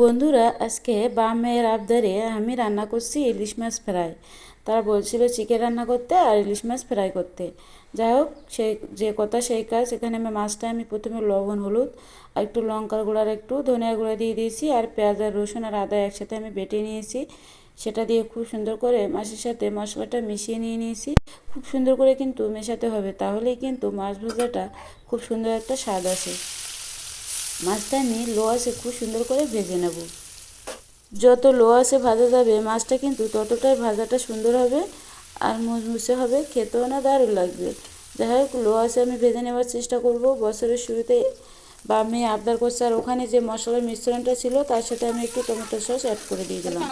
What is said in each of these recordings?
বন্ধুরা, আজকে বাম মেয়ের আবদারে আমি রান্না করছি ইলিশ মাছ ফ্রাই। তারা বলছিল চিকেন রান্না করতে আর ইলিশ মাছ ফ্রাই করতে। যাই হোক সেই যে কথা সেই কাজ। এখানে আমি মাছটা আমি প্রথমে লবণ, হলুদ, আর একটু লঙ্কার গুঁড়ো আর একটু ধনিয়া গুঁড়া দিয়ে দিয়েছি, আর পেঁয়াজ আর রসুন আর আদা একসাথে আমি বেটে নিয়েছি। সেটা দিয়ে খুব সুন্দর করে মাছের সাথে মশলাটা মিশিয়ে নিয়ে নিয়েছি। খুব সুন্দর করে কিন্তু মেশাতে হবে, তাহলেই কিন্তু মাছ ভাজাটা খুব সুন্দর একটা স্বাদ আসে। মাছটা আমি লো আসে খুব সুন্দর করে ভেজে নেব। যত লো আসে ভাজা যাবে, মাছটা কিন্তু ততটাই ভাজাটা সুন্দর হবে আর মুসমুসে হবে, খেতেও না দারুণ লাগবে। যাই হোক, লো আসে আমি ভেজে নেওয়ার চেষ্টা করব। বছরের শুরুতে বা আমি আবদার করছি, আর ওখানে যে মশলার মিশ্রণটা ছিল, তার সাথে আমি একটু টমেটো সস অ্যাড করে দিয়ে দিলাম।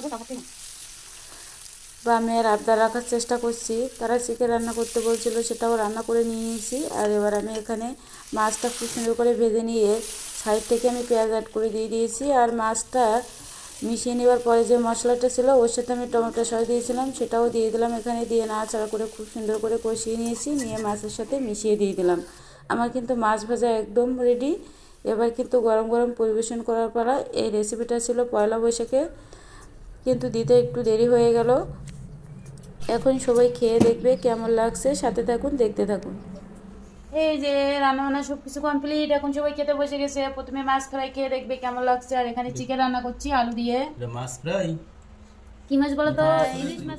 বা আমি আর আবদার রাখার চেষ্টা করছি। তারা চিকেন রান্না করতে বলছিল, সেটাও রান্না করে নিয়ে নিয়েছি। আর এবার আমি এখানে মাছটা খুব সুন্দর করে ভেজে নিয়ে সাইড থেকে আমি পেঁয়াজ অ্যাড করে দিয়ে দিয়েছি আর মাছটা মিশিয়ে নেওয়ার পরে যে মশলাটা ছিল, ওর সাথে আমি টমেটো সস দিয়েছিলাম, সেটাও দিয়ে দিলাম। এখানে দিয়ে নাড়াচাড়া করে খুব সুন্দর করে কষিয়ে নিয়েছি, নিয়ে মাছের সাথে মিশিয়ে দিয়ে দিলাম। আমার কিন্তু মাছ ভাজা একদম রেডি এবার কিন্তু গরম গরম পরিবেশন করার পালা, এই রেসিপিটা ছিল পয়লা বৈশাখে। কিন্তু দিতে একটু দেরি হয়ে গেল। এখন সবাই খেয়ে দেখবে কেমন লাগছে, সাথে থাকুন, দেখতে থাকুন। এই যে রান্না বান্না সব কিছু কমপ্লিট এখন সবাই খেতে বসে গেছে। প্রথমে মাছ ফ্রাই খেয়ে দেখবে কেমন লাগছে। আর এখানে চিকেন রান্না করছি আলু দিয়ে। মাছ ফ্রাই? কি মাছ বলো তো? ইলিশ মাছ।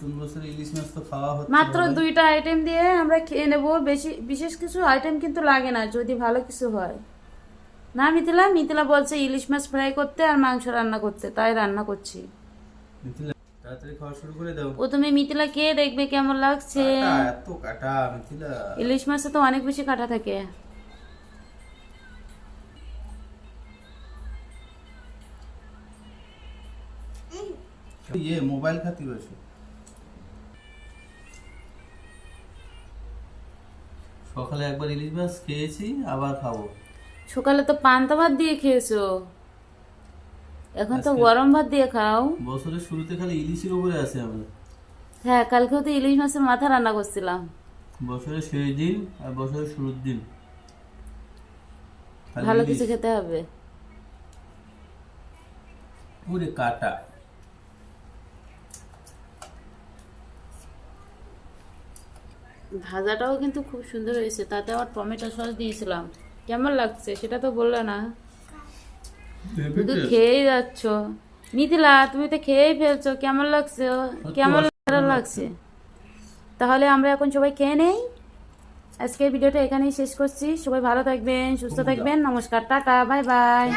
ইলিশ মাছ। তো খাওয়া হচ্ছে মাত্র দুইটা আইটেম দিয়ে আমরা খেয়ে নেব। বেশি বিশেষ কিছু আইটেম কিন্তু লাগে না যদি ভালো কিছু হয়। না মিথিলা? মিথিলা বলছে ইলিশ মাছ ফ্রাই করতে আর মাংস রান্না করতে তাই রান্না করছি। মিথিলা তাড়াতাড়ি খাওয়া শুরু করে দাও। প্রথমে মিথিলা খেয়ে দেখবে কেমন লাগছে। এত কাটা মিথিলা। ইলিশ মাছে তো অনেক বেশি কাটা থাকে। ইয়ে মোবাইল খাতি সকালে একবার ইলিশ মাছ খেয়েছি আবার খাব। সকালে তো পান্তা ভাত দিয়ে খেয়েছো। এখন তো গরম ভাত দিয়ে খাও। বছরের শুরুতে খালি ইলিশের উপরে আছে আমরা। হ্যাঁ কালকেও তো ইলিশ মাছের মাথা রান্না করছিলাম। বছরের শেষ দিন আর বছরের শুরুর দিন। ভালো কিছু খেতে হবে। পুরে কাটা। ভাজাটাও কিন্তু খুব সুন্দর হয়েছে তাতে আবার টমেটো সস দিয়েছিলাম। কেমন লাগছে? সেটা তো বললে না। শুধু খেয়েই যাচ্ছ। মিথিলা তুমি তো খেয়েই ফেলছো। কেমন লাগছে? কেমন লাগছে? তাহলে আমরা এখন সবাই খেয়ে নেই। আজকের ভিডিওটা এখানেই শেষ করছি। সবাই ভালো থাকবেন সুস্থ থাকবেন। নমস্কার টাটা বাই বাই।